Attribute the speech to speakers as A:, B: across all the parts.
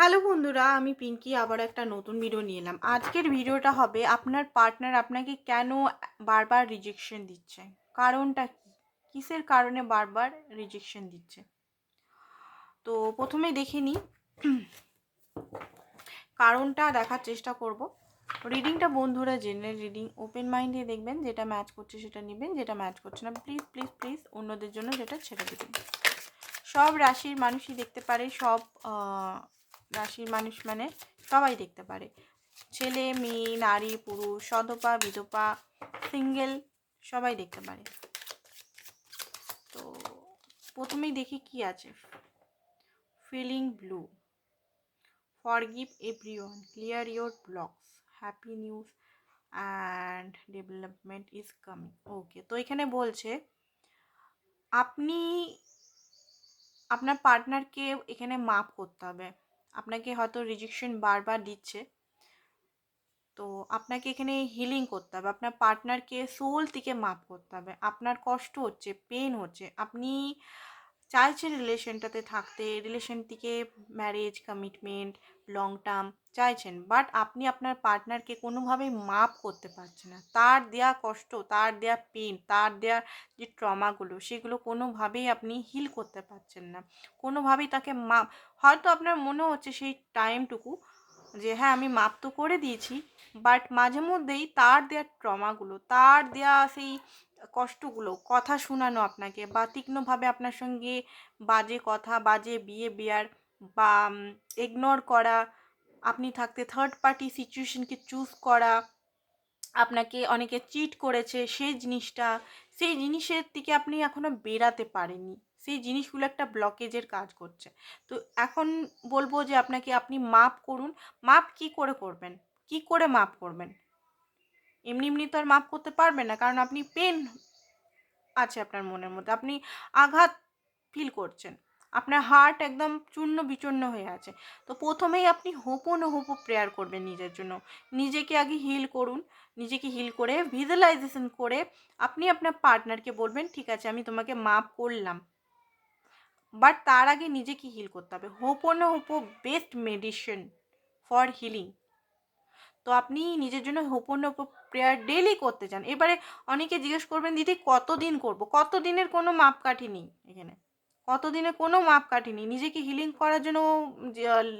A: Hello বন্ধুরা, আমি পিঙ্কি, আবার একটা নতুন ভিডিও নিয়ে এলাম। আজকের ভিডিওটা হবে আপনার পার্টনার আপনাকে কেন বারবার রিজেকশন দিচ্ছে? কারণটা কি? কিসের কারণে বারবার রিজেকশন দিচ্ছে? তো প্রথমে দেখে নিই। কারণটা দেখার চেষ্টা করব। রিডিংটা বন্ধুরা জেনারেল রিডিং ওপেন মাইন্ডে দেখবেন, যেটা ম্যাচ করছে সেটা নেবেন, যেটা ম্যাচ করছে না প্লিজ প্লিজ প্লিজ অন্যদের জন্য যেটা ছেড়ে দেবেন। সব রাশির মানুষই দেখতে পারে, সব রাশির মানুষ মানে সবাই দেখতে পারে। ছেলে, মেয়ে, নারী, পুরুষ সদপা বিধপা, সিঙ্গেল সবাই দেখতে পারে। তো প্রথমেই দেখি কি আছে। Feeling blue. Forgive everyone, clear your blocks, happy news and development is coming. Okay, তো এখানে বলছে, আপনি, আপনার পার্টনারকে এখানে মাপ করতে হবে। আপনাকে হয়তো রিজেকশন বারবার দিচ্ছে। তো আপনাকে এখানে হিলিং করতে হবে, আপনার পার্টনারকে সোল থেকে মাফ করতে হবে। আপনার কষ্ট হচ্ছে পেন হচ্ছে। আপনি চাইছেন রিলেশনটাতে থাকতে, রিলেশন থেকে ম্যারেজ কমিটমেন্ট লং টার্ম চাইছেন। বাট আপনি আপনার পার্টনারকে কোনোভাবেই মাপ করতে পারছেন না। তার দেয়া কষ্ট, তার দেয়া পেন তার দেয়া যে ট্রমাগুলো সেগুলো কোনোভাবেই আপনি হিল করতে পারছেন না। কোনোভাবেই তাকে মাপ হয়তো আপনার মনে হচ্ছে সেই টাইমটুকু যে হ্যাঁ আমি মাপ তো করে দিয়েছি বাট মাঝে মধ্যেই তার দেওয়া ট্রমাগুলো তার দেওয়া সেই কষ্টগুলো, কথা শোনানো আপনাকে বা তীক্ষ্ণভাবে আপনার সঙ্গে বাজে কথা, বাজে বিয়ে বিয়ার বা ইগনোর করা, আপনি থাকতে থার্ড পার্টি সিচুয়েশনকে চুজ করা, আপনাকে অনেকে চিট করেছে, সেই জিনিসটা, সেই জিনিসের থেকে আপনি এখনও বেরাতে পারেননি। সেই জিনিসগুলো একটা ব্লকেজের কাজ করছে। তো এখন বলব যে আপনাকে আপনি মাপ করুন। মাপ কি করে করবেন? কি করে মাপ করবেন? এমনি এমনি তো আর মাপ করতে পারবেন না। কারণ আপনি পেন আছে আপনার মনের মধ্যে। আপনি আঘাত ফিল করছেন। আপনার হার্ট একদম চূর্ণ বিচূর্ণ হয়ে আছে। তো প্রথমেই আপনি হোপন হোপো প্রেয়ার করবেন নিজের জন্য। নিজেকে আগে হিল করুন। নিজেকে হিল করে ভিজুয়ালাইজেশন করে আপনি আপনার পার্টনারকে বলবেন, ঠিক আছে, আমি তোমাকে মাপ করলাম। বাট তার আগে নিজেকে হিল করতে হবে। Ho'oponopono best medicine for healing তো আপনি নিজের জন্য হোপন হোপো প্রেয়ার ডেলি করতে চান। এবারে অনেকে জিজ্ঞেস করবেন, দিদি, কতদিন করব? কত দিনের কোনো মাপকাঠি নেই এখানে। কতদিনে কোনো মাপকাঠি নেই। নিজেকে হিলিং করার জন্য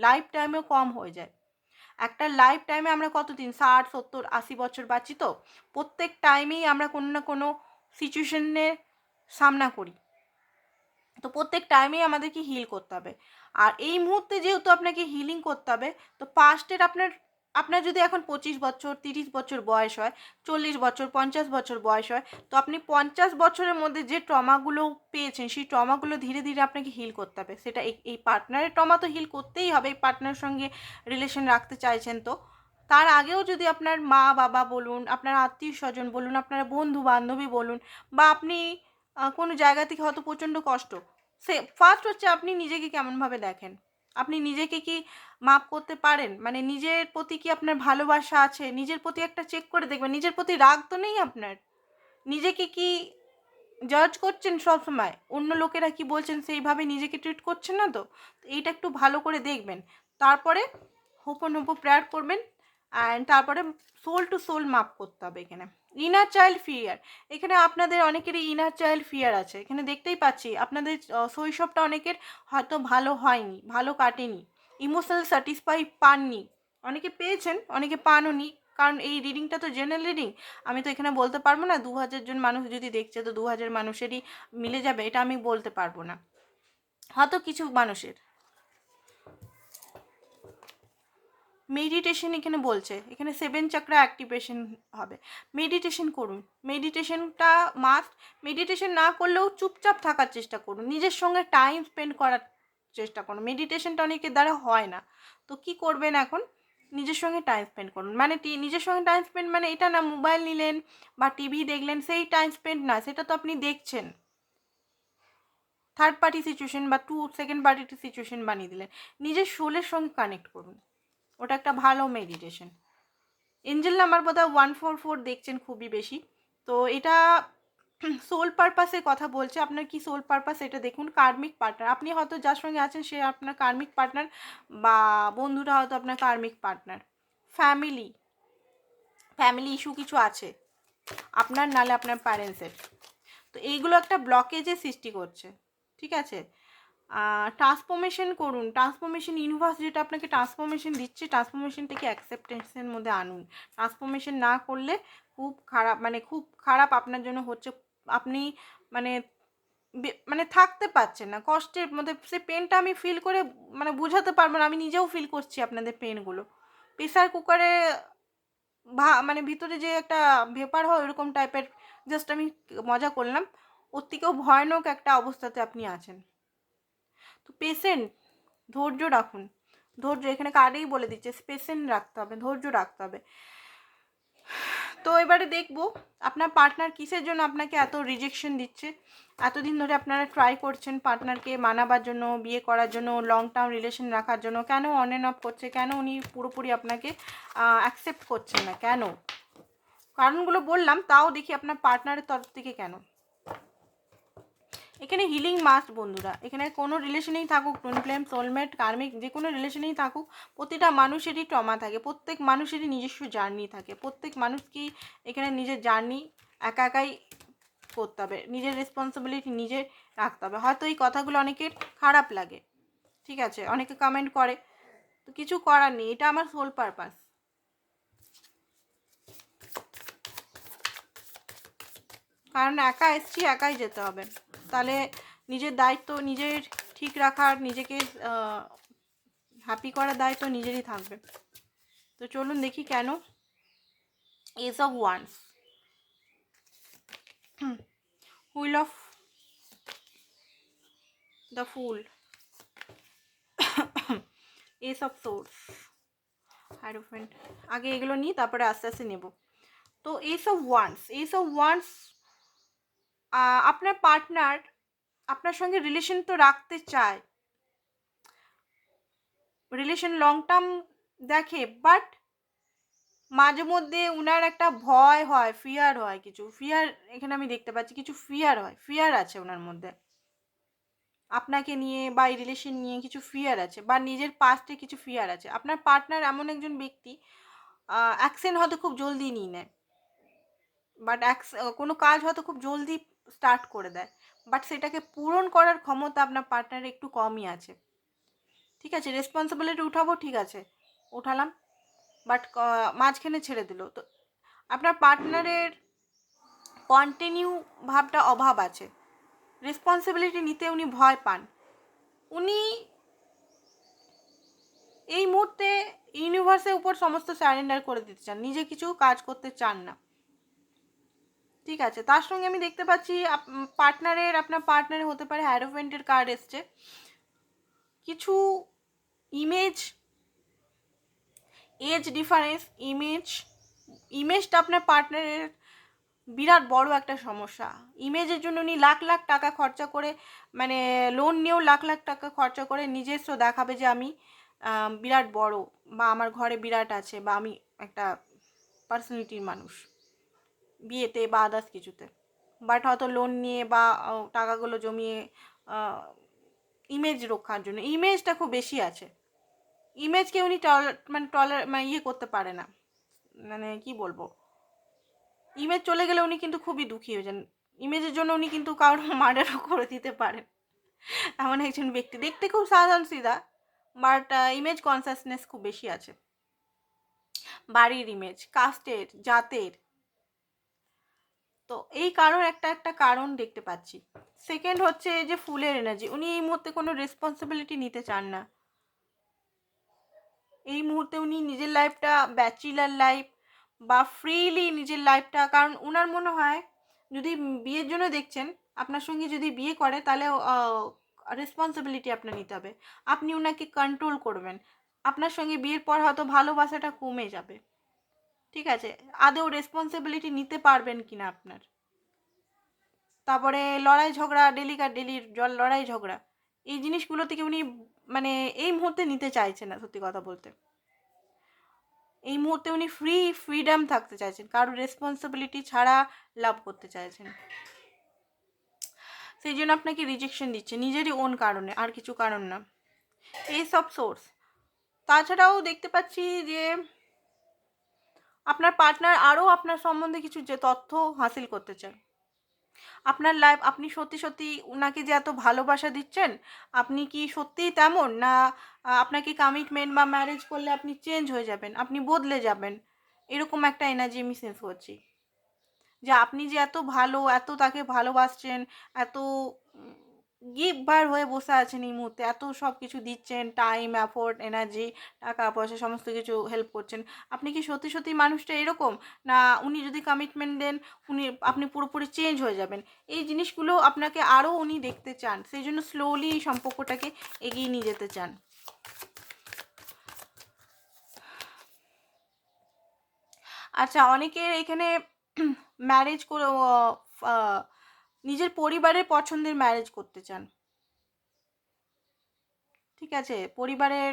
A: লাইফ টাইমেও কম হয়ে যায়। একটা লাইফ টাইমে আমরা কতদিন? ষাট, সত্তর, আশি বছর বাঁচি তো? প্রত্যেক টাইমেই আমরা কোনো না কোনো সিচুয়েশনের সামনা করি তো প্রত্যেক টাইমেই আমাদেরকে হিল করতে হবে। আর এই মুহূর্তে যেহেতু আপনাকে হিলিং করতে হবে, তো পাস্টের আপনার আপনার যদি এখন পঁচিশ বছর, তিরিশ বছর বয়স হয়, চল্লিশ বছর, পঞ্চাশ বছর বয়স হয়, তো আপনি পঞ্চাশ বছরের মধ্যে যে ট্রমাগুলো পেয়েছেন, সেই ট্রমাগুলো ধীরে ধীরে আপনাকে হিল করতে হবে। সেটা এই পার্টনারের ট্রমা তো হিল করতেই হবে, এই পার্টনারের সঙ্গে রিলেশন রাখতে চাইছেন তো। তার আগেও যদি আপনার মা, বাবা বলুন, আপনার আত্মীয় স্বজন বলুন, আপনার বন্ধু বান্ধবী বলুন, বা আপনি কোনো জায়গা থেকে হয়তো প্রচণ্ড কষ্ট, সে ফার্স্ট হচ্ছে আপনি নিজেকে কেমনভাবে দেখেন। আপনি নিজেকে কি মাপ করতে পারেন? মানে নিজের প্রতি কি আপনার ভালোবাসা আছে? নিজের প্রতি একটা চেক করে দেখবেন, নিজের প্রতি রাগ তো নেই আপনার? নিজেকে কি জাজ করছেন সব সময় অন্য লোকেরা কি বলছেন সেইভাবে নিজেকে ট্রিট করছেন না তো? তো এইটা একটু ভালো করে দেখবেন। তারপরে হোপন হোপো প্রেয়ার করবেন অ্যান্ড তারপরে সোল টু সোল মাপ করতে হবে এখানে। ইনার চাইল্ড ফিয়ার এখানে আপনাদের অনেকেরই ইনার চাইল্ড ফিয়ার আছে। এখানে দেখতেই পাচ্ছি, আপনাদের শৈশবটা অনেকের হয়তো ভালো হয়নি, ভালো কাটেনি ইমোশনাল স্যাটিসফাই পাননি। অনেকে পেয়েছেন, অনেকে পাননি কারণ এই রিডিংটা তো জেনারেল রিডিং আমি তো এখানে বলতে পারব না দু হাজার জন মানুষ যদি দেখছে, তো দু হাজার মানুষেরই মিলে যাবে, এটা আমি বলতে পারব না। হয়তো কিছু মানুষের। মেডিটেশন এখানে বলছে, এখানে সেভেন চাকরা অ্যাক্টিভেশন হবে। মেডিটেশন করুন। মেডিটেশনটা মাস্ট মেডিটেশন না করলেও চুপচাপ থাকার চেষ্টা করুন। নিজের সঙ্গে টাইম স্পেন্ড করার চেষ্টা করুন। মেডিটেশনটা অনেকের দ্বারা হয় না। তো কি করবেন এখন? নিজের সঙ্গে টাইম স্পেন্ড করুন। মানে নিজের সঙ্গে টাইম স্পেন্ড মানে এটা না মোবাইল নিলেন বা টিভি দেখলেন, সেই টাইম স্পেন্ড না, সেটা তো আপনি দেখছেন। থার্ড পার্টি সিচুয়েশন বা টু সেকেন্ড পার্টি সিচুয়েশন বানিয়ে দিলেন। নিজের সোলের সঙ্গে কানেক্ট করুন। ওটা একটা ভালো মেডিটেশন এঞ্জেল নাম্বার বোধ হয় ওয়ান ফোর ফোর দেখছেন খুবই বেশি। তো এটা সোল পারপাসের কথা বলছে। আপনার কি সোল পারপাস এটা দেখুন কার্মিক পার্টনার আপনি হয়তো যার সঙ্গে আছেন, সে আপনার কার্মিক পার্টনার বা বন্ধুরা হয়তো আপনার karmic partner family family issue কিছু আছে। আপনার নালে আপনার প্যারেন্টসের তো এইগুলো একটা ব্লকেজের সৃষ্টি করছে। ঠিক আছে? ট্রান্সফরমেশন করুন। ট্রান্সফরমেশন ইউনিভার্স যেটা আপনাকে ট্রান্সফরমেশন দিচ্ছে ট্রান্সফরমেশনটাকে অ্যাকসেপ্টেন্সের মধ্যে আনুন। ট্রান্সফরমেশন না করলে খুব খারাপ মানে খুব খারাপ আপনার জন্য হচ্ছে, আপনি মানে মানে থাকতে পারছেন না। কষ্টের মধ্যে সে পেনটা আমি ফিল করে মানে বোঝাতে পারব না, আমি নিজেও ফিল করছি আপনাদের পেনগুলো প্রেসার কুকারে ভা মানে ভিতরে যে একটা ভেপার হয় ওরকম টাইপের জাস্ট আমি মজা করলাম। ওর থেকেও ভয়ানক একটা অবস্থাতে আপনি আছেন। তো পেশেন্ট ধৈর্য রাখুন। ধৈর্য এখানে কার্ডেই বলে দিচ্ছে পেশেন্ট রাখতে হবে, ধৈর্য রাখতে হবে। তো এবারে দেখব, আপনার পার্টনার কিসের জন্য আপনাকে এত রিজেকশন দিচ্ছে? এতদিন ধরে আপনারা ট্রাই করছেন পার্টনারকে মানাবার জন্য, বিয়ে করার জন্য লং টার্ম রিলেশন রাখার জন্য। কেন অন অ্যান্ড অফ করছে? কেন উনি পুরোপুরি আপনাকে অ্যাকসেপ্ট করছেন না? কেন? কারণগুলো বললাম, তাও দেখি আপনার পার্টনারের তরফ থেকে কেন? এখানে হিলিং মাস্ট বন্ধুরা। এখানে কোনো রিলেশনেই থাকুক টুন ফ্লেম সোলমেট কার্মিক যে কোনো রিলেশনেই থাকুক, প্রতিটা মানুষেরই ট্রমা থাকে। প্রত্যেক মানুষেরই নিজস্ব জার্নি থাকে। প্রত্যেক মানুষকেই এখানে নিজের জার্নি একা একাই করতে হবে। নিজের রেসপন্সিবিলিটি নিজে রাখতে হবে। হয়তো এই কথাগুলো অনেকের খারাপ লাগে। ঠিক আছে? অনেকে কমেন্ট করে। তো কিছু করার নেই। এটা আমার সোল পারপাস কারণ একা এসছি, একাই যেতে হবে। তাহলে নিজের দায়িত্ব নিজের ঠিক রাখার, নিজেকে হ্যাপি করার দায়িত্ব নিজেরই থাকবে। তো চলুন দেখি কেন ace of wands wheel of the fool ace of swords hierophant আগে এগুলো নিই, তারপরে আস্তে আস্তে নেব। তো ace of wands ace of wands আপনার পার্টনার আপনার সঙ্গে রিলেশন তো রাখতে চায়। রিলেশন লং টার্ম দেখে বাট মাঝে মধ্যে উনার একটা ভয় হয় ফিয়ার হয় কিছু। ফিয়ার এখানে আমি দেখতে পাচ্ছি, কিছু ফিয়ার হয় ফিয়ার আছে ওনার মধ্যে। আপনাকে নিয়ে বা এই রিলেশন নিয়ে কিছু ফিয়ার আছে, বা নিজের পাস্টে কিছু ফিয়ার আছে। আপনার পার্টনার এমন একজন ব্যক্তি অ্যাকশন হয়তো খুব জলদি নিয়ে নেয় বাট কোনো কাজ হয়তো খুব জলদি স্টার্ট করে দেয়। বাট সেটাকে পূরণ করার ক্ষমতা আপনার পার্টনারের একটু কমই আছে। ঠিক আছে রেসপন্সিবিলিটি উঠাবো, ঠিক আছে, উঠালাম। বাট মাঝখানে ছেড়ে দিল। তো আপনার পার্টনারের কন্টিনিউ ভাবটা অভাব আছে। রেসপন্সিবিলিটি নিতে উনি ভয় পান। উনি এই মুহূর্তে ইউনিভার্সের উপর সমস্ত স্যারেন্ডার করে দিতে চান। নিজে কিছু কাজ করতে চান না। ঠিক আছে, তার সঙ্গে আমি দেখতে পাচ্ছি পার্টনারের আপনার পার্টনারে হতে পারে হ্যারোভেন্টের কার্ড এসছে। কিছু ইমেজ এজ ডিফারেন্স ইমেজ ইমেজটা আপনার পার্টনারের বিরাট বড় একটা সমস্যা। ইমেজের জন্য উনি লাখ লাখ টাকা খরচা করে মানে লোন নিয়েও লাখ লাখ টাকা খরচা করে নিজস্ব দেখাবে যে আমি বিরাট বড় বা আমার ঘরে বিরাট আছে বা আমি একটা পার্সোনালিটির মানুষ। বিয়েতে বা আদার্স কিছুতে। বাট হয়তো লোন নিয়ে বা টাকাগুলো জমিয়ে ইমেজ রক্ষার জন্য। ইমেজটা খুব বেশি আছে। ইমেজকে উনি টল মানে টলার মানে ইয়ে করতে পারে না। মানে কি বলব? ইমেজ চলে গেলে উনি কিন্তু খুবই দুঃখী হয়ে যান। ইমেজের জন্য উনি কিন্তু কারোর মার্ডারও করে দিতে পারেন। এমন একজন ব্যক্তি। দেখতে খুব সাধারণ সিধা বাট ইমেজ কনসাসনেস খুব বেশি আছে। বাড়ির ইমেজ কাস্টের জাতের তো এই কারণ একটা একটা কারণ দেখতে পাচ্ছি। সেকেন্ড হচ্ছে যে ফুলের এনার্জি উনি এই মুহূর্তে কোনো রেসপন্সিবিলিটি নিতে চান না। এই মুহূর্তে উনি নিজের লাইফটা ব্যাচেলার লাইফ বা ফ্রিলি নিজের লাইফটা কারণ ওনার মনে হয় যদি বিয়ের জন্য দেখছেন, আপনার সঙ্গে যদি বিয়ে করে, তাহলে রেসপন্সিবিলিটি আপনার নিতে হবে। আপনি ওনাকে কন্ট্রোল করবেন। আপনার সঙ্গে বিয়ের পর হয়তো ভালোবাসাটা কমে যাবে। ঠিক আছে? আদৌ রেসপন্সিবিলিটি নিতে পারবেন কি না আপনার? তারপরে লড়াই ঝগড়া ডেলিকার ডেলির জল, লড়াই ঝগড়া, এই জিনিসগুলো থেকে উনি মানে এই মুহূর্তে নিতে চাইছেন না, সত্যি কথা বলতে? এই মুহূর্তে উনি ফ্রি ফ্রিডম থাকতে চাইছেন, কারোর রেসপন্সিবিলিটি ছাড়া লাভ করতে চাইছেন। সেই জন্য আপনাকে রিজেকশন দিচ্ছে, নিজেরই ওন কারণে, আর কিছু কারণ না। এই সব সোর্স তাছাড়াও দেখতে পাচ্ছি যে আপনার পার্টনার আরও আপনার সম্বন্ধে কিছু যে তথ্য হাসিল করতে চায় আপনার লাইফ আপনি সত্যি সত্যি ওনাকে যে এত ভালোবাসা দিচ্ছেন, আপনি কি সত্যিই তেমন? না আপনাকে কমিটমেন্ট বা ম্যারেজ করলে আপনি চেঞ্জ হয়ে যাবেন, আপনি বদলে যাবেন। এরকম একটা এনার্জি আমি সেন্স করছি। যে আপনি যে এত ভালো, এত তাকে ভালোবাসছেন, এত গিফবার হয়ে বসে আছেন এই মুহূর্তে। এত সব কিছু দিচ্ছেন টাইম অ্যাফোর্ড এনার্জি টাকা পয়সা, সমস্ত কিছু হেল্প করছেন। আপনি কি সত্যি সত্যি মানুষটা এরকম? না, উনি যদি কমিটমেন্ট দেন, উনি, আপনি পুরোপুরি চেঞ্জ হয়ে যাবেন। এই জিনিসগুলো আপনাকে আরও উনি দেখতে চান, সেই জন্য স্লোলি এই সম্পর্কটাকে এগিয়ে নিয়ে যেতে চান। আচ্ছা অনেকের এখানে ম্যারেজ করে নিজের পরিবারের পছন্দের ম্যারেজ করতে চান। ঠিক আছে? পরিবারের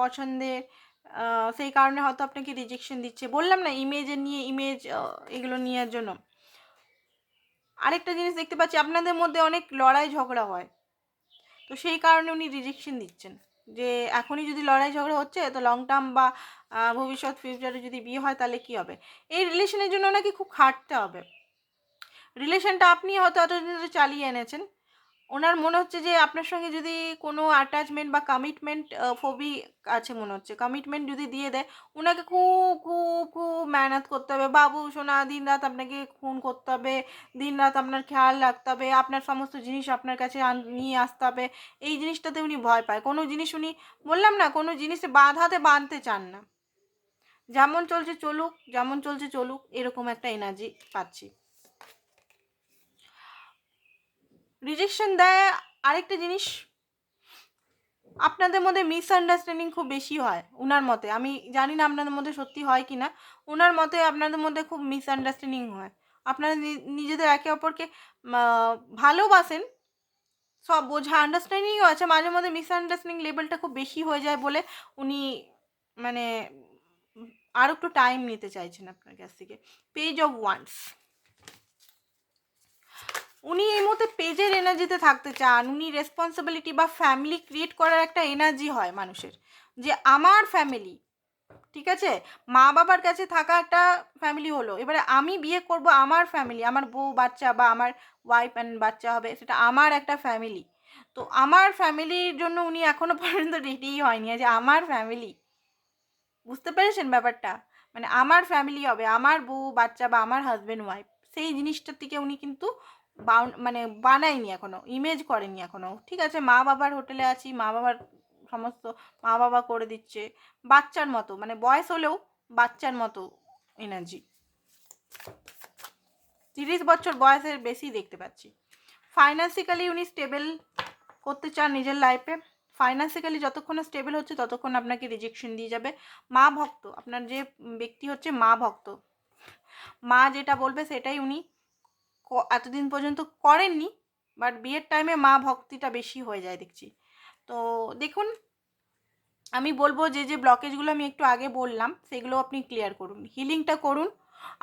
A: পছন্দের সেই কারণে হয়তো আপনাকে রিজেকশন দিচ্ছে। বললাম না ইমেজের নিয়ে ইমেজ এগুলো নেওয়ার জন্য। আরেকটা জিনিস দেখতে পাচ্ছি, আপনাদের মধ্যে অনেক লড়াই ঝগড়া হয়। তো সেই কারণে উনি রিজেকশন দিচ্ছেন। যে এখনই যদি লড়াই ঝগড়া হচ্ছে, তো লং টার্ম বা ভবিষ্যৎ ফিউচারে যদি বিয়ে হয়, তাহলে কি হবে? এই রিলেশনের জন্য নাকি খুব খাটতে হবে। রিলেশনটা আপনি হয়তো এতদিন ধরে চালিয়ে এনেছেন। ওনার মনে হচ্ছে যে আপনার সঙ্গে যদি কোনো অ্যাটাচমেন্ট বা কমিটমেন্ট ফবি আছে মনে হচ্ছে কমিটমেন্ট যদি দিয়ে দেয় ওনাকে খুব খুব খুব মেহনত করতে হবে। বাবু, সোনা, দিন রাত আপনাকে খুন করতে হবে, দিন রাত আপনার খেয়াল রাখতে হবে, আপনার সমস্ত জিনিস আপনার কাছে নিয়ে আসতে হবে। এই জিনিসটাতে উনি ভয় পায়। কোনো জিনিস উনি, বললাম না, কোনো জিনিসে বাঁধাতে বাঁধতে চান না। যেমন চলছে চলুক, যেমন চলছে চলুক, এরকম একটা এনার্জি পাচ্ছি। রিজেকশন দেয়, আরেকটা জিনিস, আপনাদের মধ্যে মিসআন্ডারস্ট্যান্ডিং খুব বেশি হয় ওনার মতে। আমি জানি না আপনাদের মধ্যে সত্যি হয় কি না। ওনার মতে আপনাদের মধ্যে খুব মিসআন্ডারস্ট্যান্ডিং হয়। আপনারা নিজেদের একে অপরকে ভালোবাসেন, সব বোঝা আন্ডারস্ট্যান্ডিংও আছে। মাঝে মধ্যে মিসআন্ডারস্ট্যান্ডিং লেভেলটা খুব বেশি হয়ে যায় বলে উনি মানে আর একটু টাইম নিতে চাইছেন আপনার কাছ থেকে। পেজ অফ ওয়ান্স উনি এই মুহূর্তে পেজের এনার্জিতে থাকতে চান, উনি রেসপন্সিবিলিটি বা ফ্যামিলি ক্রিয়েট করার একটা এনার্জি হয় মানুষের। যে আমার ফ্যামিলি ঠিক আছে? মা বাবার কাছে থাকা একটা ফ্যামিলি হলো। এবারে আমি বিয়ে করব আমার ফ্যামিলি আমার বউ বাচ্চা বা আমার ওয়াইফ অ্যান্ড বাচ্চা হবে, সেটা আমার একটা ফ্যামিলি তো আমার ফ্যামিলির জন্য উনি এখনও পর্যন্ত রেডিই হয়নি। যে আমার ফ্যামিলি বুঝতে পেরেছেন ব্যাপারটা? মানে আমার ফ্যামিলি হবে, আমার বউ, বাচ্চা বা আমার হাজব্যান্ড ওয়াইফ সেই জিনিসটার থেকে উনি কিন্তু বাউন মানে বানায়নি এখনও ইমেজ করেনি এখনও। ঠিক আছে মা বাবার হোটেলে আছি মা বাবার সমস্ত মা বাবা করে দিচ্ছে, বাচ্চার মতো মানে বয়স হলেও বাচ্চার মতো এনার্জি তিরিশ বছর বয়সের বেশি দেখতে পাচ্ছি। ফাইন্যান্সিক্যালি উনি স্টেবল করতে চান নিজের লাইফে ফাইন্যান্সিক্যালি যতক্ষণ স্টেবল হচ্ছে, ততক্ষণ আপনাকে রিজেকশন দিয়ে যাবে। মা ভক্ত, আপনার যে ব্যক্তি হচ্ছে মা ভক্ত। মা যেটা বলবে সেটাই উনি এতদিন পর্যন্ত করেননি বাট বিয়ের টাইমে মা ভক্তিটা বেশি হয়ে যায় দেখছি। তো দেখুন, আমি বলব যে যে ব্লকেজগুলো আমি একটু আগে বললাম, সেগুলো আপনি ক্লিয়ার করুন। হিলিংটা করুন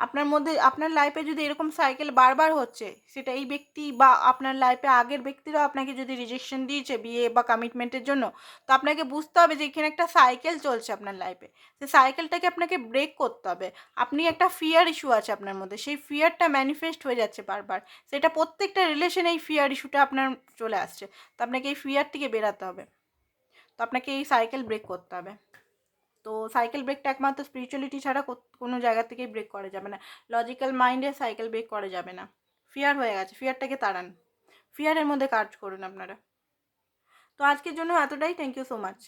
A: আপনার মধ্যে, আপনার লাইফে যদি এরকম সাইকেল বারবার হচ্ছে, সেটা এই ব্যক্তি বা আপনার লাইফে আগের ব্যক্তিরাও আপনাকে যদি রিজেকশন দিয়েছে বিয়ে বা কমিটমেন্টের জন্য, তো আপনাকে বুঝতে হবে যে এখানে একটা সাইকেল চলছে আপনার লাইফে সে সাইকেলটাকে আপনাকে ব্রেক করতে হবে। আপনি একটা ফিয়ার ইস্যু আছে আপনার মধ্যে, সেই ফিয়ারটা ম্যানিফেস্ট হয়ে যাচ্ছে বারবার। সেটা প্রত্যেকটা রিলেশনে এই ফিয়ার ইস্যুটা আপনার চলে আসছে। তো আপনাকে এই ফিয়ার থেকে বেরাতে হবে। তো আপনাকে এই সাইকেল ব্রেক করতে হবে। তো সাইকেল ব্রেকটা একমাত্র স্পিরিচুয়ালিটি ছাড়া কোনো জায়গা থেকেই ব্রেক করা যাবে না। লজিক্যাল মাইন্ডে সাইকেল ব্রেক করা যাবে না। ফিয়ার হয়ে গেছে ফিয়ারটাকে তাড়ান। ফিয়ারের মধ্যে কাজ করুন আপনারা। তো আজকের জন্য এতটাই। Thank you so much